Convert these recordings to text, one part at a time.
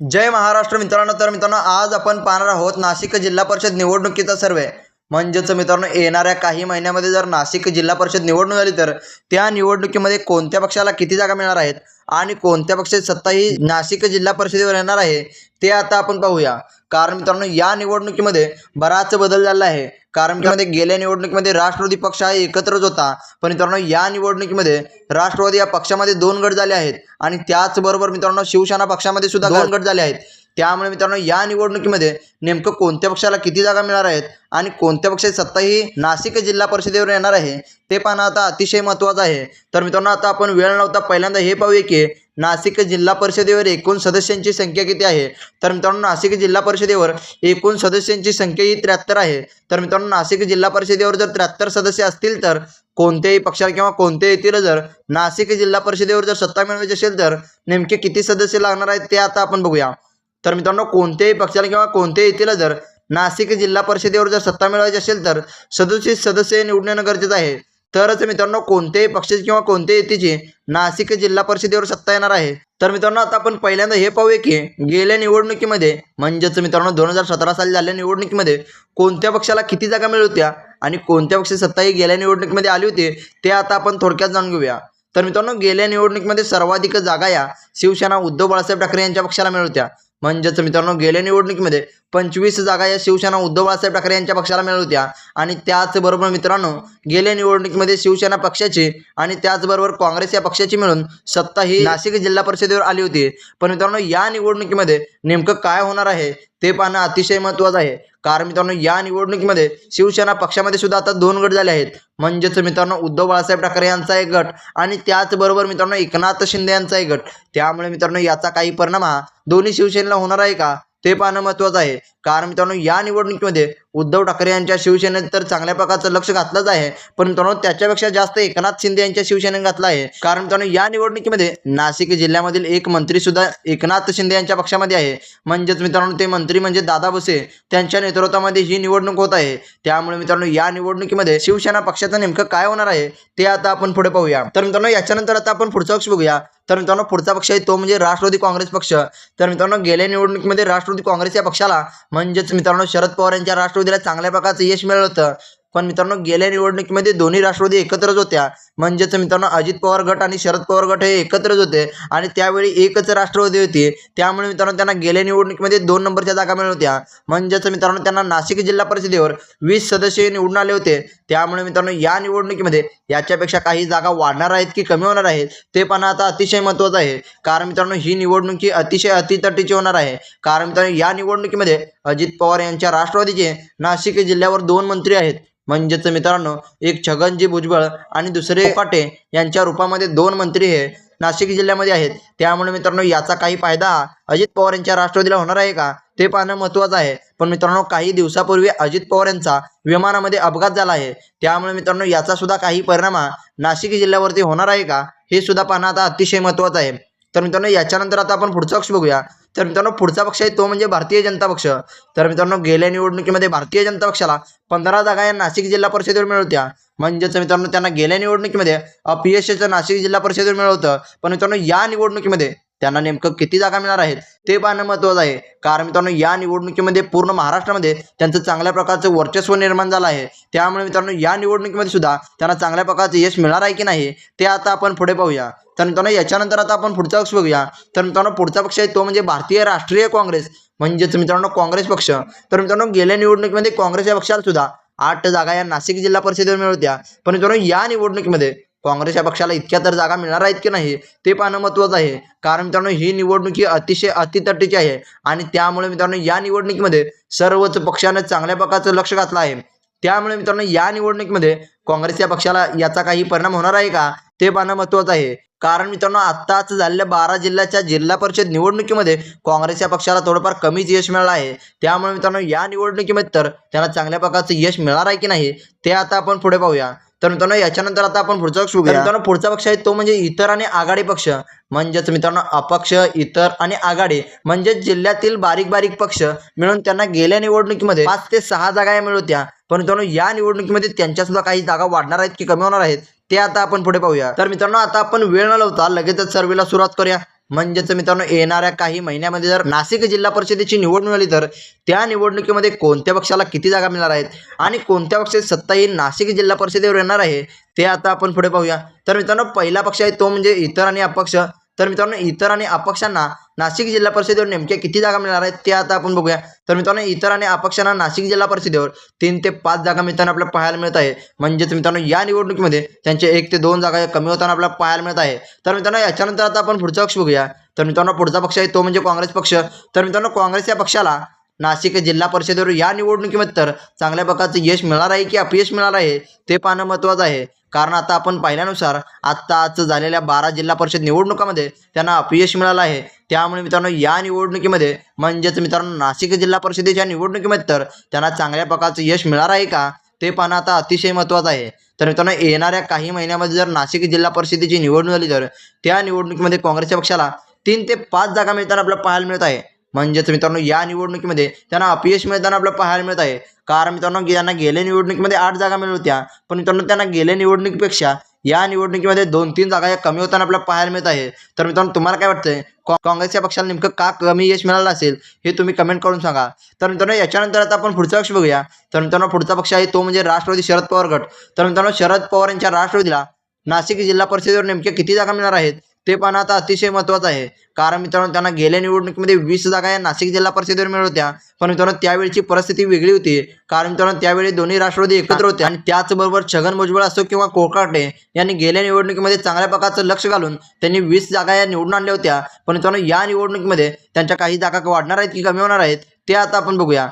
जय महाराष्ट्र मित्रांनो तर मित्रांनो आज आपण पाहणार आहोत नाशिक जिल्हा परिषद निवडणुकीचा सर्वे. म्हणजेच मित्रांनो येणाऱ्या काही महिन्यामध्ये जर नाशिक जिल्हा परिषद निवडणूक झाली तर त्या निवडणुकीमध्ये कोणत्या पक्षाला किती जागा मिळणार आहेत आणि कोणत्या पक्षाची सत्ता ही नाशिक जिल्हा परिषदेवर येणार आहे ते आता आपण पाहूया. कारण मित्रांनो या निवडणुकीमध्ये बराच बदल झाला आहे. कारण मित्रांनो गेल्या निवडणुकीमध्ये राष्ट्रवादी पक्ष हा एकत्रच होता. पण मित्रांनो या निवडणुकीमध्ये राष्ट्रवादी या पक्षामध्ये दोन गट झाले आहेत. आणि त्याचबरोबर मित्रांनो शिवसेना पक्षामध्ये सुद्धा दोन गट झाले आहेत. त्यामुळे मित्रांनो या निवडणुकीमध्ये नेमकं कोणत्या पक्षाला किती जागा मिळणार आहेत आणि कोणत्या पक्षाची सत्ता ही नाशिक जिल्हा परिषदेवर येणार आहे ते पाहणं आता अतिशय महत्त्वाचं आहे. तर मित्रांनो आता आपण वेळ नव्हता पहिल्यांदा हे पाहूया की नाशिक जिल्हा परिषदेवर एकूण सदस्यांची संख्या किती आहे? तर मित्रांनो नाशिक जिल्हा परिषदेवर एकूण सदस्यांची संख्या ही त्र्याहत्तर आहे. तर मित्रांनो नाशिक जिल्हा परिषदेवर जर त्र्याहत्तर सदस्य असतील तर कोणत्याही पक्षाला किंवा कोणत्याही येथील जर नाशिक जिल्हा परिषदेवर जर सत्ता मिळवायची असेल तर नेमके किती सदस्य लागणार आहेत ते आता आपण बघूया. तर मित्रांनो कोणत्याही पक्षाला किंवा कोणत्याही येथील जर नाशिक जिल्हा परिषदेवर जर सत्ता मिळवायची असेल तर सदोषित सदस्य निवडून येणं गरजेचं आहे. तरच मित्रांनो कोणत्याही पक्षाची किंवा कोणत्याही येथीची नाशिक जिल्हा परिषदेवर सत्ता येणार आहे. तर मित्रांनो आता आपण पहिल्यांदा हे पाहूया की गेल्या निवडणुकीमध्ये म्हणजेच मित्रांनो दोन हजार सतरा साली झालेल्या निवडणुकीमध्ये कोणत्या पक्षाला किती जागा मिळत होत्या आणि कोणत्या पक्षाची सत्ता ही गेल्या निवडणुकीमध्ये आली होती ते आता आपण थोडक्यात जाणून घेऊया. तर मित्रांनो गेल्या निवडणुकीमध्ये सर्वाधिक जागा या शिवसेना उद्धव बाळासाहेब ठाकरे यांच्या पक्षाला मिळत होत्या. म्हणजेच मित्रांनो गेल्या निवडणुकीमध्ये पंचवीस जागा या शिवसेना उद्धव बाळासाहेब ठाकरे यांच्या पक्षाला मिळवत्या होत्या. आणि त्याचबरोबर मित्रांनो गेल्या निवडणुकीमध्ये शिवसेना पक्षाची आणि त्याचबरोबर काँग्रेस या पक्षाची मिळून सत्ता ही नाशिक जिल्हा परिषदेवर आली होती. पण मित्रांनो या निवडणुकीमध्ये नेमकं काय होणार आहे? ते पाहणं अतिशय महत्त्वाचं आहे. कारण मित्रांनो या निवडणुकीमध्ये शिवसेना पक्षामध्ये सुद्धा आता दोन गट झाले आहेत. म्हणजेच मित्रांनो उद्धव बाळासाहेब ठाकरे यांचा एक गट आणि त्याचबरोबर मित्रांनो एकनाथ शिंदे यांचा एक गट. त्यामुळे मित्रांनो याचा काही परिणाम हा दोन्ही शिवसेनेला होणार आहे का? ते पाहणं महत्त्वाचं आहे. कारण मित्रांनो या निवडणुकीमध्ये उद्धव ठाकरे यांच्या शिवसेनेत तर चांगल्या प्रकारचं लक्ष घातलंच आहे. पण मित्रांनो त्याच्यापेक्षा जास्त एकनाथ शिंदे यांच्या शिवसेनेने घातलं आहे. कारण मित्रांनो या निवडणुकीमध्ये नाशिक जिल्ह्यामधील एक मंत्री सुद्धा एकनाथ शिंदे यांच्या पक्षामध्ये आहे. म्हणजेच मित्रांनो ते मंत्री म्हणजे दादा भुसे. त्यांच्या नेतृत्वामध्ये ही निवडणूक होत आहे. त्यामुळे मित्रांनो या निवडणुकीमध्ये शिवसेना पक्षाचं नेमकं काय होणार आहे ते आता आपण पुढे पाहूया. तर मित्रांनो याच्यानंतर आता आपण पुढचा पक्ष बघूया. तर मित्रांनो पुढचा पक्ष आहे तो म्हणजे राष्ट्रवादी काँग्रेस पक्ष. तर मित्रांनो गेल्या निवडणुकीमध्ये राष्ट्रवादी काँग्रेस या पक्षाला म्हणजेच मित्रांनो शरद पवार यांच्या राष्ट्रवादीला चांगल्या प्रकारचं यश मिळालं होतं. पण मित्रांनो गेल्या निवडणुकीमध्ये दोन्ही राष्ट्रवादी एकत्रच होत्या. म्हणजेच मित्रांनो अजित पवार गट आणि शरद पवार गट हे एकत्रच होते. आणि त्यावेळी एकच राष्ट्रवादी होती. त्यामुळे मित्रांनो त्यांना गेल्या निवडणुकीमध्ये दोन नंबरच्या जागा मिळत होत्या. म्हणजेच मित्रांनो त्यांना नाशिक जिल्हा परिषदेवर वीस सदस्य निवडून आले होते. त्यामुळे मित्रांनो या निवडणुकीमध्ये याच्यापेक्षा काही जागा वाढणार आहेत की कमी होणार आहेत ते पण आता अतिशय महत्त्वाचं आहे. कारण मित्रांनो ही निवडणूक ही अतिशय अतितटीची होणार आहे. कारण मित्रांनो या निवडणुकीमध्ये अजित पवार यांच्या राष्ट्रवादीचे नाशिक जिल्ह्यावर दोन मंत्री आहेत. म्हणजेच मित्रांनो एक छगनजी भुजबळ आणि दुसरे पाटे यांच्या रूपामध्ये दोन मंत्री हे नाशिक जिल्ह्यामध्ये आहेत. त्यामुळे मित्रांनो याचा काही फायदा अजित पवार यांच्या राष्ट्रवादीला होणार आहे का? ते पाहणं महत्त्वाचं आहे. पण मित्रांनो काही दिवसापूर्वी अजित पवार यांचा विमानामध्ये अपघात झाला आहे. त्यामुळे मित्रांनो याचा सुद्धा काही परिणाम हा नाशिक जिल्ह्यावरती होणार आहे का? हे सुद्धा पाहणं आता अतिशय महत्त्वाचं आहे. तर मित्रांनो याच्यानंतर आता आपण पुढचं पक्ष बघूया. तर मित्रांनो पुढचा पक्ष आहे तो म्हणजे भारतीय जनता पक्ष. तर मित्रांनो गेल्या निवडणुकीमध्ये भारतीय जनता पक्षाला पंधरा जागा या नाशिक जिल्हा परिषदेवर मिळवत्या म्हणजेच मित्रांनो त्यांना गेल्या निवडणुकीमध्ये अपयशाचं नाशिक जिल्हा परिषदेवर मिळवतं पण मित्रांनो या निवडणुकीमध्ये त्यांना नेमकं किती जागा मिळणार आहेत ते पाहणं महत्त्वाचं आहे. कारण मित्रांनो या निवडणुकीमध्ये पूर्ण महाराष्ट्रामध्ये त्यांचं चांगल्या प्रकारचं वर्चस्व निर्माण झालं आहे. त्यामुळे मित्रांनो या निवडणुकीमध्ये सुद्धा त्यांना चांगल्या प्रकारचं यश मिळणार आहे की नाही ते आता आपण पुढे पाहूया. तर मित्रांनो याच्यानंतर आता आपण पुढचा पक्ष बघूया. तर मित्रांनो पुढचा पक्ष आहे तो म्हणजे भारतीय राष्ट्रीय काँग्रेस. म्हणजेच मित्रांनो काँग्रेस पक्ष. तर मित्रांनो गेल्या निवडणुकीमध्ये काँग्रेस या पक्षाला सुद्धा आठ जागा या नाशिक जिल्हा परिषदेवर मिळवत्या पण मित्रांनो या निवडणुकीमध्ये काँग्रेस या पक्षाला इतक्या तर जागा मिळणार आहेत की नाही ते पाहणं महत्त्वाचं आहे. कारण मित्रांनो ही निवडणूक ही अतिशय अतितटीची आहे. आणि त्यामुळे मित्रांनो या निवडणुकीमध्ये सर्वच पक्षानं चांगल्या प्रकारचं लक्ष घातलं आहे. त्यामुळे मित्रांनो या निवडणुकीमध्ये काँग्रेस या पक्षाला याचा काही परिणाम होणार आहे का ते पाहणं महत्त्वाचं आहे. कारण मित्रांनो आत्ताच झालेल्या बारा जिल्ह्याच्या जिल्हा परिषद निवडणुकीमध्ये काँग्रेस या पक्षाला थोडंफार कमीच यश मिळालं आहे. त्यामुळे मित्रांनो या निवडणुकीमध्ये तर त्यांना चांगल्या प्रकारचं यश मिळणार आहे की नाही ते आता आपण पुढे पाहूया. तर मित्रांनो याच्यानंतर आता आपण पुढचा पक्ष बघूया. मित्रांनो पुढचा पक्ष आहे तो म्हणजे इतर आणि आघाडी पक्ष. म्हणजेच मित्रांनो अपक्ष इतर आणि आघाडी. म्हणजेच जिल्ह्यातील बारीक बारीक पक्ष मिळून त्यांना गेल्या निवडणुकीमध्ये पाच ते सहा जागा या मिळत पण मित्रांनो या निवडणुकीमध्ये त्यांच्या सुद्धा काही जागा वाढणार आहेत की कमी होणार आहेत? ते आता आपण पुढे पाहूया. तर मित्रांनो आता आपण वेळ न लावता लगेचच सर्वेला सुरुवात करूया. म्हणजेच मित्रांनो येणाऱ्या काही महिन्यामध्ये जर नाशिक जिल्हा परिषदेची निवडणूक झाली तर त्या निवडणुकीमध्ये कोणत्या पक्षाला किती जागा मिळणार आहेत आणि कोणत्या पक्षाची सत्ता ही नाशिक जिल्हा परिषदेवर येणार आहे ते आता आपण पुढे पाहूया. तर मित्रांनो पहिला पक्ष आहे तो म्हणजे इतर आणि अपक्ष. तर मित्रांनो इतर आणि अपक्षांना नाशिक जिल्हा परिषदेवर नेमक्या किती जागा मिळणार आहेत ते आता आपण बघूया. तर मित्रांनो इतर आणि अपक्षांना नाशिक जिल्हा परिषदेवर तीन ते पाच जागा मिळताना आपल्याला पाहायला मिळत आहे. म्हणजेच मित्रांनो या निवडणुकीमध्ये त्यांचे एक ते दोन जागा कमी होताना आपल्याला पाहायला मिळत आहे. तर मित्रांनो याच्यानंतर आता आपण पुढचा पक्ष बघूया. तर मित्रांनो पुढचा पक्ष आहे तो म्हणजे काँग्रेस पक्ष. तर मित्रांनो काँग्रेस या पक्षाला नाशिक जिल्हा परिषदेवर या निवडणुकीमध्ये तर चांगल्या प्रकारचं यश मिळणार आहे की अपयश मिळणार आहे ते पाहणं महत्त्वाचं आहे. कारण आता आपण पाहिल्यानुसार आत्ता झालेल्या बारा जिल्हा परिषद निवडणुकामध्ये त्यांना अपयश मिळालं आहे. त्यामुळे मित्रांनो या निवडणुकीमध्ये म्हणजेच मित्रांनो नाशिक जिल्हा परिषदेच्या निवडणुकीमध्ये तर त्यांना चांगल्या प्रकारचं यश मिळणार आहे का ते पाहणं आता अतिशय महत्त्वाचं आहे. तर मित्रांनो येणाऱ्या काही महिन्यामध्ये जर नाशिक जिल्हा परिषदेची निवडणूक झाली तर त्या निवडणुकीमध्ये काँग्रेसच्या पक्षाला तीन ते पाच जागा मिळताना आपल्याला पाहायला मिळत आहे. म्हणजेच मित्रांनो या निवडणुकीमध्ये त्यांना अपयश मिळताना आपल्याला पाहायला मिळत आहे. कारण मित्रांनो त्यांना गेल्या निवडणुकीमध्ये आठ जागा मिळत होत्या. पण मित्रांनो त्यांना गेल्या निवडणुकीपेक्षा या निवडणुकीमध्ये दोन तीन जागा या कमी होताना आपल्याला पाहायला मिळत आहे. तर मित्रांनो तुम्हाला काय वाटतंय? काँग्रेस या पक्षाला नेमकं का कमी यश मिळालं असेल हे तुम्ही कमेंट करून सांगा. तर मित्रांनो याच्यानंतर आता आपण पुढचा पक्ष बघूया. तर मित्रांनो पुढचा पक्ष आहे तो म्हणजे राष्ट्रवादी शरद पवार गट. तर मित्रांनो शरद पवार यांच्या राष्ट्रवादीला नाशिक जिल्हा परिषदेवर नेमक्या किती जागा मिळणार आहेत? ते पाहणं आता अतिशय महत्त्वाचं आहे. कारण मित्रांनो त्यांना गेल्या निवडणुकीमध्ये वीस जागा या नाशिक जिल्हा परिषदेवर मिळत होत्या. पण मित्रांनो त्यावेळची परिस्थिती वेगळी होती. कारण मित्रांनो त्यावेळी दोन्ही राष्ट्रवादी एकत्र होते आणि त्याचबरोबर छगन भुजबळ असो किंवा कोकाटे यांनी गेल्या निवडणुकीमध्ये चांगल्या प्रकारचं लक्ष घालून त्यांनी वीस जागा या निवडून आणल्या होत्या. पण मित्रांनो या निवडणुकीमध्ये त्यांच्या काही जागा वाढणार आहेत की कमी होणार आहेत ते आता आपण बघूया.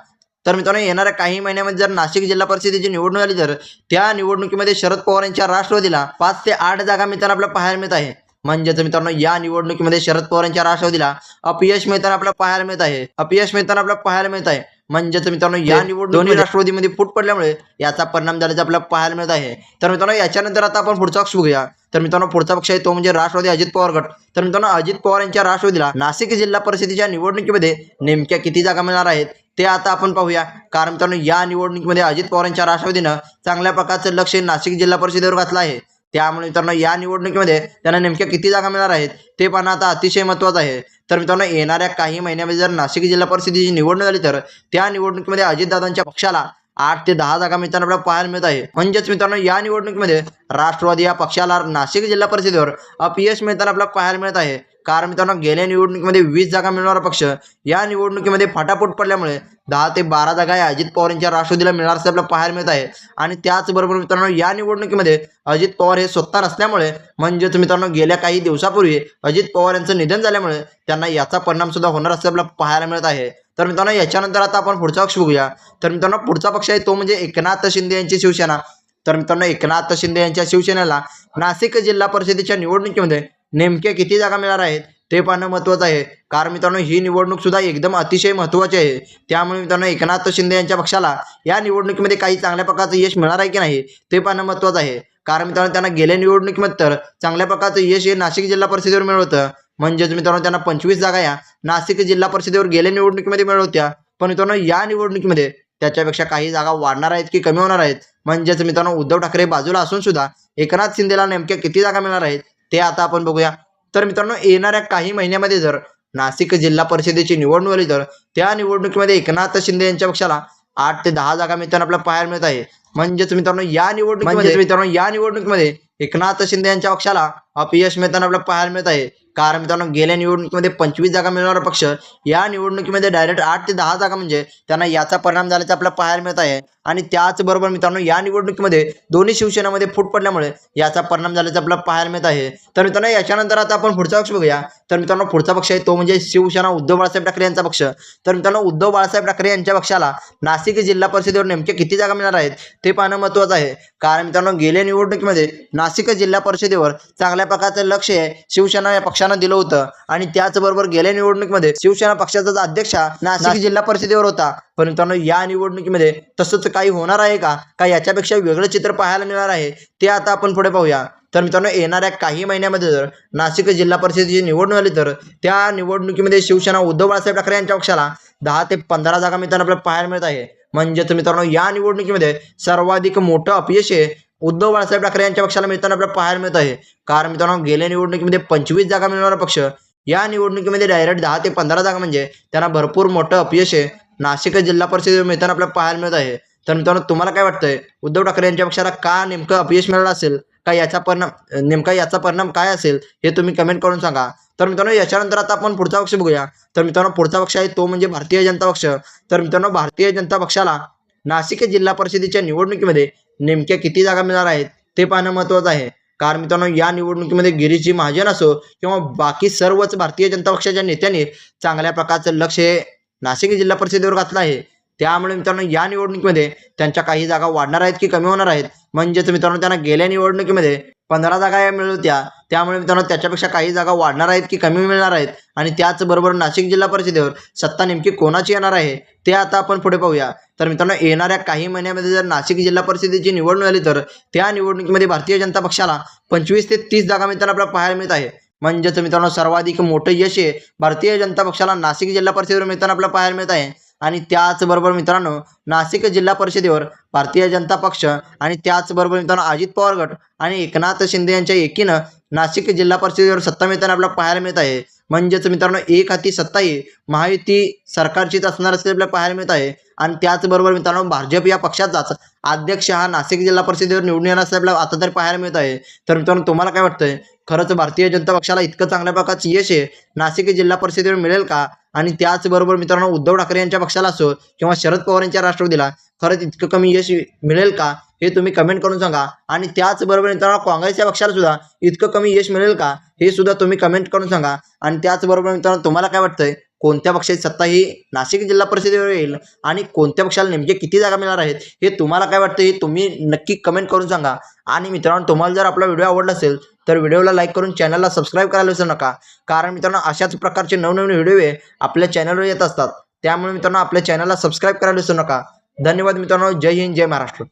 तर मित्रांनो येणाऱ्या काही महिन्यामध्ये जर नाशिक जिल्हा परिषदेची निवडणूक झाली तर त्या निवडणुकीमध्ये शरद पवार यांच्या राष्ट्रवादीला पाच ते आठ जागा मिळताना आपल्याला पाहायला मिळत आहे. म्हणजेच मित्रांनो या निवडणुकीमध्ये शरद पवार यांच्या राष्ट्रवादीला अपयश मिळताना आपल्याला पाहायला मिळत आहे. अपयश मिळताना आपल्याला पाहायला मिळत आहे. म्हणजेच मित्रांनो या निवडणूक दोन्ही राष्ट्रवादीमध्ये फूट पडल्यामुळे याचा परिणाम झाल्याचं आपल्याला पाहायला मिळत आहे. तर मित्रांनो याच्यानंतर आता आपण पुढचा पक्ष बघूया. तर मित्रांनो पुढचा पक्ष आहे तो म्हणजे राष्ट्रवादी अजित पवार गट. तर मित्रांनो अजित पवार यांच्या राष्ट्रवादीला नाशिक जिल्हा परिषदेच्या निवडणुकीमध्ये नेमक्या किती जागा मिळणार आहेत ते आता आपण पाहूया. कारण मित्रांनो या निवडणुकीमध्ये अजित पवार यांच्या राष्ट्रवादीनं चांगल्या प्रकारचं लक्ष नाशिक जिल्हा परिषदेवर घातलं आहे. त्यामुळे मित्रांनो या निवडणुकीमध्ये त्यांना नेमक्या किती जागा मिळणार आहेत ते पाहणं आता अतिशय महत्त्वाचं आहे. तर मित्रांनो येणाऱ्या काही महिन्यामध्ये जर नाशिक जिल्हा परिषदेची निवडणूक झाली तर त्या निवडणुकीमध्ये अजितदादांच्या पक्षाला आठ ते दहा जागा मित्रांना आपल्याला पाहायला मिळत आहे. म्हणजेच मित्रांनो या निवडणुकीमध्ये राष्ट्रवादी या पक्षाला नाशिक जिल्हा परिषदेवर अपयश मिळताना आपल्याला पाहायला मिळत आहे. कारण मित्रांनो गेल्या निवडणुकीमध्ये वीस जागा मिळणारा पक्ष. या निवडणुकीमध्ये फाटाफूट पडल्यामुळे दहा ते बारा जागा या अजित पवार यांच्या राष्ट्रवादीला मिळणार असं आपल्याला पाहायला मिळत आहे. आणि त्याचबरोबर मित्रांनो या निवडणुकीमध्ये अजित पवार हे स्वतः नसल्यामुळे म्हणजेच मित्रांनो गेल्या काही दिवसापूर्वी अजित पवार यांचं निधन झाल्यामुळे त्यांना याचा परिणाम सुद्धा होणार असं आपल्याला पाहायला मिळत आहे. तर मित्रांनो याच्यानंतर आता आपण पुढचा पक्ष बघूया. तर मित्रांनो पुढचा पक्ष आहे तो म्हणजे एकनाथ शिंदे यांची शिवसेना. तर मित्रांनो एकनाथ शिंदे यांच्या शिवसेनेला नाशिक जिल्हा परिषदेच्या निवडणुकीमध्ये नेमक्या किती जागा मिळणार आहेत ते पाहणं महत्त्वाचं आहे. कारण मित्रांनो ही निवडणूक सुद्धा एकदम अतिशय महत्त्वाची आहे. त्यामुळे मित्रांनो एकनाथ शिंदे यांच्या पक्षाला या निवडणुकीमध्ये काही चांगल्या प्रकारचं यश मिळणार आहे की नाही ते पाहणं महत्त्वाचं आहे. कारण मित्रांनो त्यांना गेल्या निवडणुकीमध्ये तर चांगल्या प्रकारचं यश हे नाशिक जिल्हा परिषदेवर मिळवतं म्हणजेच मित्रांनो त्यांना पंचवीस जागा या नाशिक जिल्हा परिषदेवर गेल्या निवडणुकीमध्ये मिळवत्या पण मित्रांनो या निवडणुकीमध्ये त्याच्यापेक्षा काही जागा वाढणार आहेत की कमी होणार आहेत? म्हणजेच मित्रांनो उद्धव ठाकरे बाजूला असून सुद्धा एकनाथ शिंदेला नेमक्या किती जागा मिळणार आहेत? ते आता आपण बघूया. तर मित्रांनो येणाऱ्या काही महिन्यामध्ये जर नाशिक जिल्हा परिषदेची निवडणूक आली तर त्या निवडणुकीमध्ये एकनाथ शिंदे यांच्या पक्षाला आठ ते दहा जागा मिळताना आपल्याला पाहायला मिळत आहे. म्हणजेच मित्रांनो या निवडणुकीमध्ये मित्रांनो या निवडणुकीमध्ये एकनाथ शिंदे यांच्या पक्षाला अपयश मिळताना आपल्याला पाहायला मिळत आहे. कारण मित्रांनो गेल्या निवडणुकीमध्ये पंचवीस जागा मिळणारा पक्ष या निवडणुकीमध्ये डायरेक्ट आठ ते दहा जागा म्हणजे त्यांना याचा परिणाम झाल्याचं आपल्याला पाहायला मिळत आहे. आणि त्याचबरोबर मित्रांनो या निवडणुकीमध्ये दोन्ही शिवसेनामध्ये फूट पडल्यामुळे याचा परिणाम झाल्याचं आपल्याला पाहायला मिळत आहे. तर मित्रांनो याच्यानंतर आता आपण पुढचा पक्ष बघूया. तर मित्रांनो पुढचा पक्ष आहे तो म्हणजे शिवसेना उद्धव बाळासाहेब ठाकरे यांचा पक्ष. तर मित्रांनो उद्धव बाळासाहेब ठाकरे यांच्या पक्षाला नाशिक जिल्हा परिषदेवर नेमके किती जागा मिळणार आहेत ते पाहणं महत्त्वाचं आहे. कारण मित्रांनो गेल्या निवडणुकीमध्ये नाशिक जिल्हा परिषदेवर चांगल्या प्रकारचं लक्ष आहे शिवसेना या पक्ष पक्षानं दिलं होतं. आणि त्याचबरोबर गेल्या निवडणुकीमध्ये शिवसेना पक्षाचा अध्यक्ष नाशिक जिल्हा परिषदेवर होता. पण मित्रांनो या निवडणुकीमध्ये तसंच काही होणार आहे का? का याच्यापेक्षा वेगळं चित्र पाहायला मिळणार आहे? ते आता आपण पुढे पाहूया. तर मित्रांनो येणाऱ्या काही महिन्यामध्ये जर नाशिक जिल्हा परिषदेची निवडणूक झाली तर त्या निवडणुकीमध्ये शिवसेना उद्धव बाळासाहेब ठाकरे यांच्या पक्षाला दहा ते पंधरा जागा मिळताना आपल्याला पाहायला मिळत आहे. म्हणजेच मित्रांनो या निवडणुकीमध्ये सर्वाधिक मोठं अपयश हे उद्धव बाळासाहेब ठाकरे यांच्या पक्षाला मिळताना आपल्याला पाहायला मिळत आहे. कारण मित्रांनो गेल्या निवडणुकीमध्ये पंचवीस जागा मिळणारा पक्ष या निवडणुकीमध्ये डायरेक्ट दहा ते पंधरा जागा म्हणजे त्यांना भरपूर मोठं अपयश आहे. नाशिक जिल्हा परिषदेवर मिळताना आपल्याला पाहायला मिळत आहे. तर मित्रांनो तुम्हाला काय वाटतंय? उद्धव ठाकरे यांच्या पक्षाला का नेमकं अपयश मिळालं असेल? का याचा परिणाम नेमका याचा परिणाम काय असेल? हे तुम्ही कमेंट करून सांगा. तर मित्रांनो याच्यानंतर आता आपण पुढचा पक्ष बघूया. तर मित्रांनो पुढचा पक्ष आहे तो म्हणजे भारतीय जनता पक्ष. तर मित्रांनो भारतीय जनता पक्षाला नाशिक जिल्हा परिषदेच्या निवडणुकीमध्ये नेमक्या किती जागा मिळणार आहेत ते पाहणं महत्त्वाचं आहे. कारण मित्रांनो या निवडणुकीमध्ये गिरीजी महाजन असो किंवा बाकी सर्वच भारतीय जनता पक्षाच्या नेत्यांनी चांगल्या प्रकारचं लक्ष हे नाशिक जिल्हा परिषदेवर घातलं आहे. त्यामुळे मित्रांनो या निवडणुकीमध्ये त्यांच्या काही जागा वाढणार आहेत की कमी होणार आहेत? म्हणजेच मित्रांनो त्यांना गेल्या निवडणुकीमध्ये पंधरा जागा या मिळत होत्या. त्यामुळे मित्रांनो त्याच्यापेक्षा काही जागा वाढणार आहेत की कमी मिळणार आहेत? आणि त्याचबरोबर नाशिक जिल्हा परिषदेवर सत्ता नेमकी कोणाची येणार आहे? ते आता आपण पुढे पाहूया. तर मित्रांनो येणाऱ्या काही महिन्यामध्ये जर नाशिक जिल्हा परिषदेची निवडणूक झाली तर त्या निवडणुकीमध्ये भारतीय जनता पक्षाला पंचवीस ते तीस जागा मित्रांनो आपल्याला पाहायला मिळत आहे. म्हणजेच मित्रांनो सर्वाधिक मोठं यश हे भारतीय जनता पक्षाला नाशिक जिल्हा परिषदेवर मिळताना आपल्याला पाहायला मिळत आहे. आणि त्याचबरोबर मित्रांनो नाशिक जिल्हा परिषदेवर भारतीय जनता पक्ष आणि त्याचबरोबर मित्रांनो अजित पवार गट आणि एकनाथ शिंदे यांच्या एकीनं नाशिक जिल्हा परिषदेवर सत्ता मिळताना आपल्याला पाहायला मिळत आहे. म्हणजेच मित्रांनो एक हाती सत्ता ही महायुती सरकारचीच असणार असते आपल्याला पाहायला मिळत आहे. आणि त्याचबरोबर मित्रांनो भाजप या पक्षाचाच अध्यक्ष हा नाशिक जिल्हा परिषदेवर निवडून येणार असं आपल्याला आता तरी पाहायला मिळत आहे. तर मित्रांनो तुम्हाला काय वाटतंय? खरंच भारतीय जनता पक्षाला इतकं चांगल्या प्रकारचं यश आहे नाशिक जिल्हा परिषदेवर मिळेल का? आणि त्याचबरोबर मित्रांनो उद्धव ठाकरे यांच्या पक्षाला असो किंवा शरद पवार यांच्या राष्ट्रवादीला खरंच इतकं कमी यश मिळेल का हे तुम्ही कमेंट करून सांगा. आणि त्याचबरोबर मित्रांनो काँग्रेसच्या पक्षाला सुद्धा इतकं कमी यश मिळेल का हे सुद्धा तुम्ही कमेंट करून सांगा. आणि त्याचबरोबर मित्रांनो तुम्हाला काय वाटतंय कोणत्या पक्षाची सत्ता ही नाशिक जिल्हा परिषदेवर येईल आणि कोणत्या पक्षाला नेमके किती जागा मिळणार आहेत हे तुम्हाला काय वाटतं हे तुम्ही नक्की कमेंट करून सांगा. आणि मित्रांनो तुम्हाला जर आपला व्हिडिओ आवडला असेल तर व्हिडिओला लाईक करून चॅनलला सबस्क्राईब करायला विसरू नका. कारण मित्रांनो अशाच प्रकारचे नवनवीन व्हिडिओ आपल्या चॅनलवर येत असतात. त्यामुळे मित्रांनो आपल्या चॅनलला सबस्क्राईब करायला विसरू नका. धन्यवाद मित्रांनो. जय हिंद जय महाराष्ट्र.